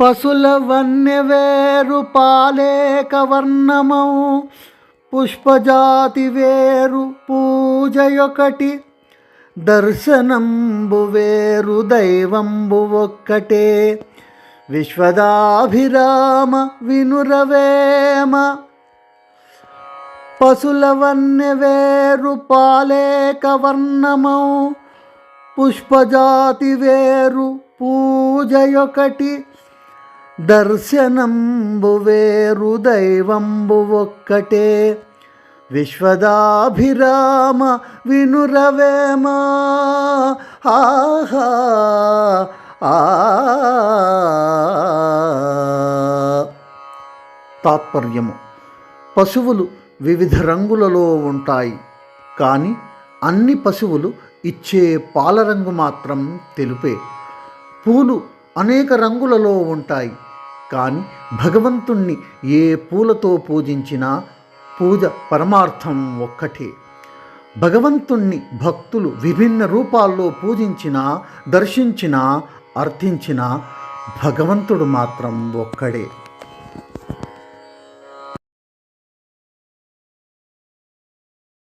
పశుల వన్యవేరు పాలేక వర్ణమౌ. పుష్పజాతి వేరు పూజయొకటి. దర్శనంబు వేరు దైవంబు ఒక్కటే. విశ్వదాభిరామ వినురవేమ. పశుల వన్య వేరు పాలేక వర్ణమౌ. పుష్పజాతి వేరు పూజయొకటి దర్శనంబు వేరు దైవంబు ఒక్కటే. విశ్వదాభిరామ వినురవేమా. ఆహా ఆ. తాత్పర్యము. పశువులు వివిధ రంగులలో ఉంటాయి కానీ అన్ని పశువులు ఇచ్చే పాలరంగు మాత్రం తెలుపే. పూలు అనేక రంగులలో ఉంటాయి. కానీ భగవంతుణ్ణి ఏ పూలతో పూజించినా పూజ పరమార్థం ఒక్కటే. భగవంతుణ్ణి భక్తులు విభిన్న రూపాల్లో పూజించినా దర్శించినా అర్థించినా భగవంతుడు మాత్రం ఒక్కడే.